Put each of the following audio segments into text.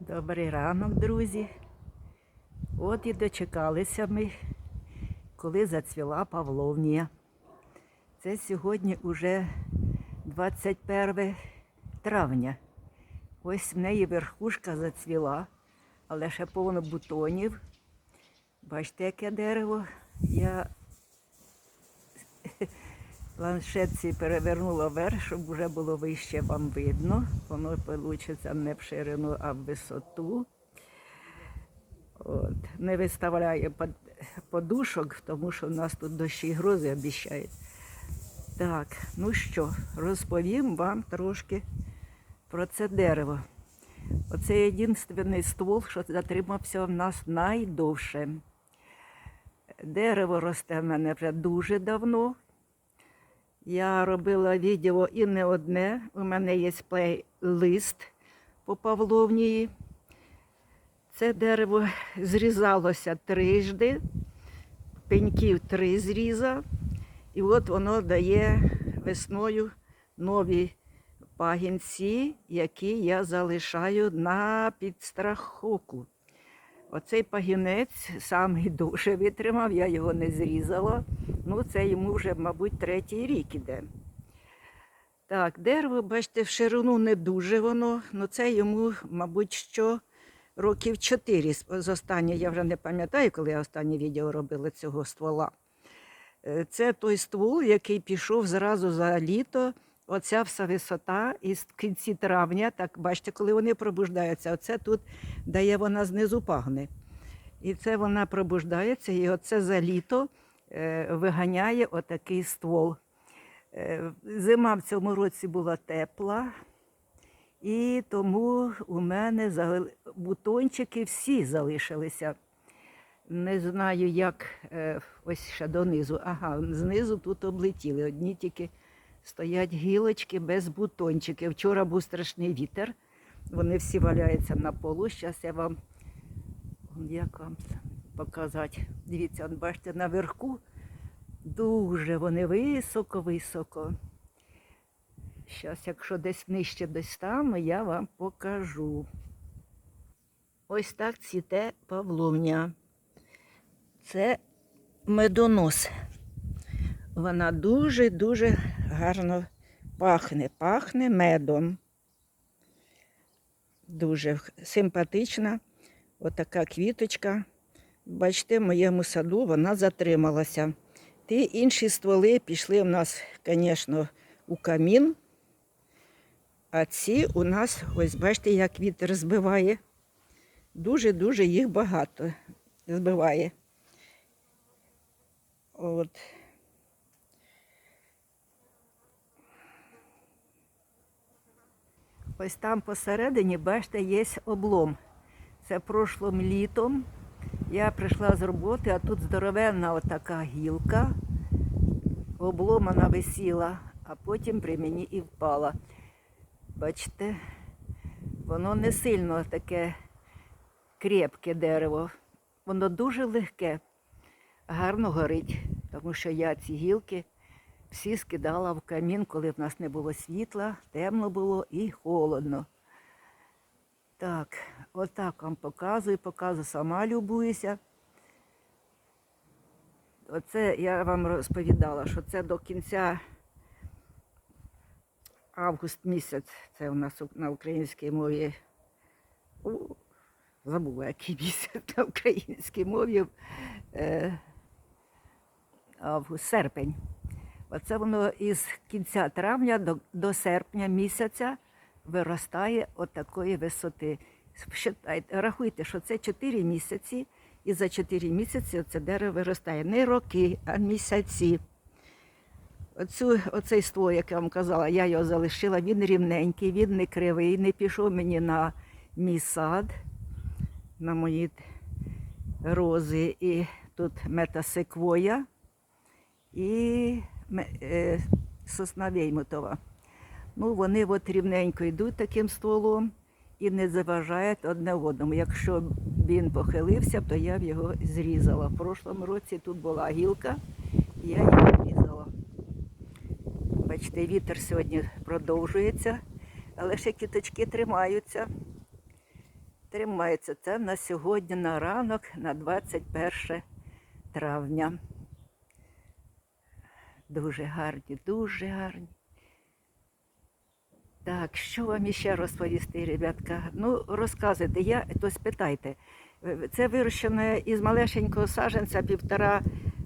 Добрий ранок, друзі. От і дочекалися ми, коли зацвіла Павловнія. Це сьогодні уже 21 травня. Ось в неї верхушка зацвіла, але ще повно бутонів. Бачите, яке дерево. Я планшетці перевернула вверх, щоб вже було вище вам видно. Воно вийде не в ширину, а в висоту. От. Не виставляє подушок, тому що в нас тут дощі грози обіцяють. Так, ну що, розповім вам трошки про це дерево. Оце єдиний ствол, що затримався в нас найдовше. Дерево росте в мене вже дуже давно. Я робила відео і не одне. У мене є плейлист по Павловнії. Це дерево зрізалося трижди, пеньків три зріза, і от воно дає весною нові пагінці, які я залишаю на підстраховку. Оцей пагінець самий довше витримав, я його не зрізала. Ну, це йому вже, мабуть, третій рік іде. Так, дерево, бачите, в ширину не дуже воно, але це йому, мабуть, що років чотири з останнє, я вже не пам'ятаю, коли я останнє відео робила цього ствола. Е, Це той ствол, який пішов зразу за літо. Оця вся висота і в кінці травня, так бачите, коли вони пробуждаються, оце тут дає вона знизу пагне. І це вона пробуждається, і оце за літо е, виганяє отакий ствол. Е, Зима в цьому році була тепла, і тому у мене бутончики всі залишилися. Не знаю, як е, ось ще донизу. Ага, знизу тут облетіли. Одні тільки стоять гілочки без бутончиків. Вчора був страшний вітер. Вони всі валяються на полу. Зараз я вам як вам показати. Дивіться, бачите, наверху дуже вони високо-високо. Зараз, якщо десь нижче десь там, я вам покажу. Ось так цвіте павловня. Це медонос. Вона дуже-дуже гарно пахне. Пахне медом. Дуже симпатична. Отака квіточка. Бачите, в моєму саду вона затрималася. Ті інші стволи пішли в нас, звісно, у камін. А ці у нас, ось бачите, як вітер збиває. Дуже-дуже їх багато збиває. От. Ось там посередині, бачите, є облом. Це прошлим літом. Я прийшла з роботи, а тут здоровенна отака гілка. Обломана висіла, а потім при мені і впала. Бачите, воно не сильно таке крепке дерево. Воно дуже легке, гарно горить, тому що я ці гілки всі скидала в камін, коли в нас не було світла, темно було і холодно. Так, отак вам показую, показую, сама любуюся. Оце я вам розповідала, що це до кінця август місяць, це у нас на українській мові. У, забула, який місяць на українській мові. Е, август, серпень. Оце воно із кінця травня до, до серпня місяця виростає от такої висоти. Считайте, рахуйте, що це 4 місяці, і за 4 місяці це дерево виростає. Не роки, а місяці. Оцю, оцей ствол, як я вам казала, я його залишила, він рівненький, він не кривий, не пішов мені на мій сад, на мої рози. І тут метасеквоя і сосна веймутова. Ну, вони от рівненько йдуть таким стволом і не заважають одне одному. Якщо він похилився, то я б його зрізала. В прошлому році тут була гілка, і я її зрізала. Бачите, вітер сьогодні продовжується, але ще кіточки тримаються. тримається. Це на сьогодні на ранок, на 21 травня. Дуже гарні, дуже гарні. Так, що вам іще розповісти, ребятка? Ну, розказуйте, я, то спитайте. Е, Це вирощене із малешенького саженця півтора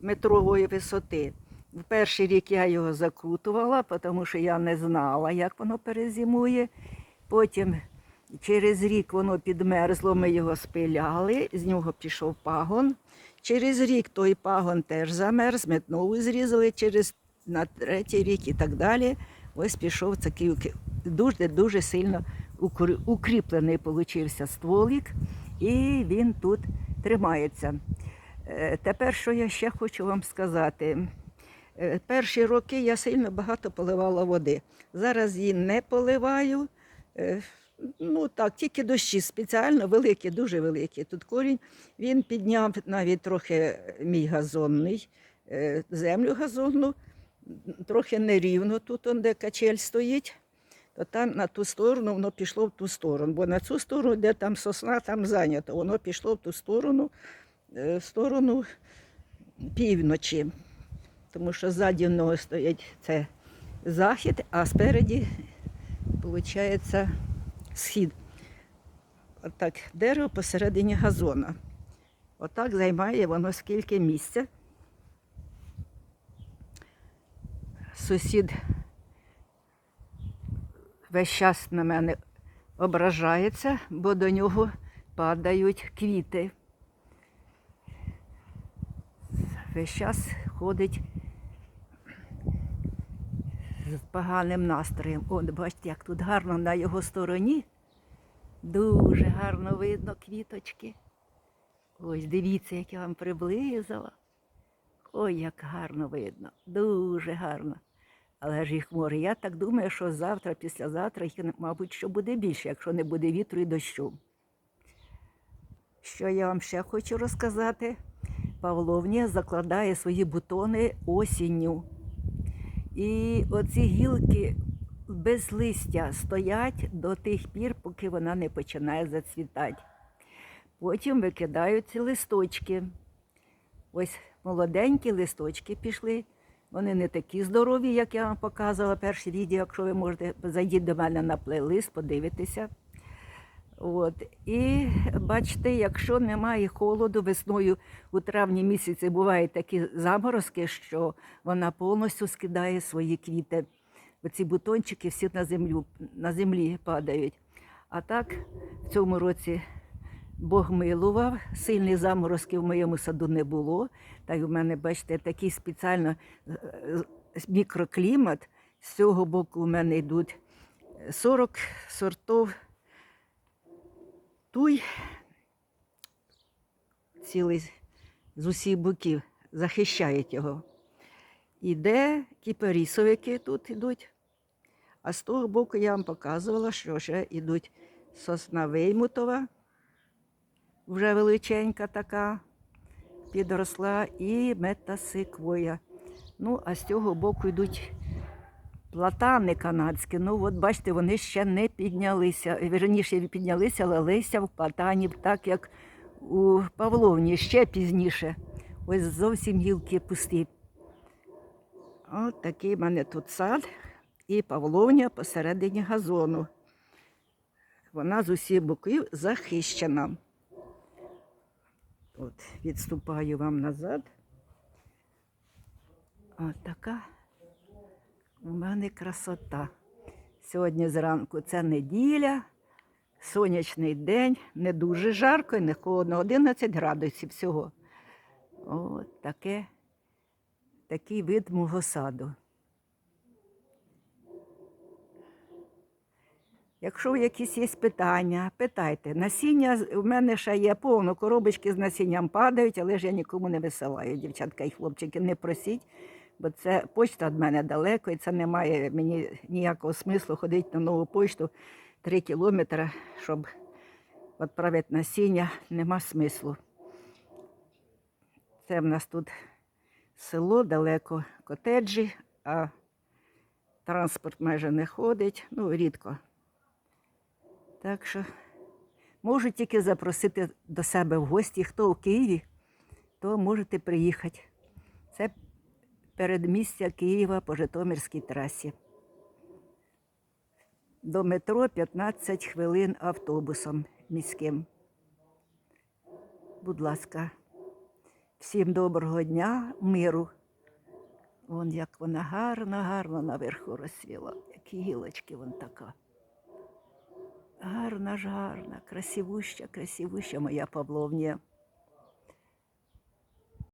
метрової висоти. В перший рік я його закрутувала, тому що я не знала, як воно перезимує. Потім через рік воно підмерзло, ми його спиляли, з нього пішов пагон. Через рік той пагон теж замерз, ми знову зрізали через на третій рік і так далі. Ось пішов такий дуже дуже сильно укріплений получився стволик, і він тут тримається. Е, Тепер, що я ще хочу вам сказати. Е, Перші роки я сильно багато поливала води. Зараз її не поливаю. Ну так, тільки дощі спеціально великі, дуже великі. Тут корінь. Він підняв навіть трохи мій газонний, е, землю газонну, трохи нерівно тут, де качель стоїть. То там на ту сторону воно пішло в ту сторону. Бо на цю сторону, де там сосна, там зайнято. Воно пішло в ту сторону, е, в сторону півночі. Тому що ззаді мною стоїть це захід, а спереді, виходить, схід. Отак, дерево посередині газона. Отак займає воно скільки місця. Сусід весь час на мене ображається, бо до нього падають квіти. Весь час ходить з поганим настроєм. От бачите, як тут гарно на його стороні. Дуже гарно видно квіточки. Ось дивіться, як я вам приблизила. Ой, як гарно видно, дуже гарно. Але ж їх море. Я так думаю, що завтра, післязавтра їх, мабуть, що буде більше, якщо не буде вітру і дощу. Що я вам ще хочу розказати? Павловня закладає свої бутони осінню. І оці гілки без листя стоять до тих пір, поки вона не починає зацвітати. Потім викидаються листочки. Ось молоденькі листочки пішли. Вони не такі здорові, як я вам показувала перше відео. Якщо ви можете, зайдіть до мене на плейлист, подивитися. От. І бачите, якщо немає холоду, весною у травні місяці бувають такі заморозки, що вона повністю скидає свої квіти. Оці бутончики всі на землю, на землі падають. А так в цьому році Бог милував, сильних заморозків в моєму саду не було. Та й у мене, бачите, такий спеціально е, мікроклімат. З цього боку у мене йдуть 40 сортів туй цілий з усіх боків захищають його. Іде кіперісовики тут йдуть. А з того боку я вам показувала, що ще йдуть сосна Веймутова, вже величенька така, підросла, і метасиквоя. Ну, а з цього боку йдуть платани канадські. Ну, от бачите, вони ще не піднялися. Вірніше піднялися, але листя в платанів, так як у Павловні ще пізніше. Ось зовсім гілки пусті. От такий в мене тут сад і Павловня посередині газону. Вона з усіх боків захищена. От, відступаю вам назад. От така у мене красота. Сьогодні зранку це неділя, сонячний день, не дуже жарко не холодно, 11 градусів всього. От таке, такий вид мого саду. Якщо якісь є питання, питайте. Насіння у мене ще є повно, коробочки з насінням падають, але ж я нікому не висилаю, дівчатка і хлопчики, не просіть, бо це почта від мене далеко, і це не має мені ніякого смислу ходити на нову почту 3 кілометри, щоб відправити насіння, нема смислу. Це в нас тут село далеко, котеджі, а транспорт майже не ходить, ну, рідко. Так що Можу тільки запросити до себе в гості. Хто у Києві, то можете приїхати. Це передмістя Києва по Житомирській трасі. До метро 15 хвилин автобусом міським. Будь ласка, всім доброго дня, миру. Вон як вона гарно, гарно наверху розсвіла. Які гілочки вон така. Гарна ж гарна, красивуща, красивуща моя Павловнія.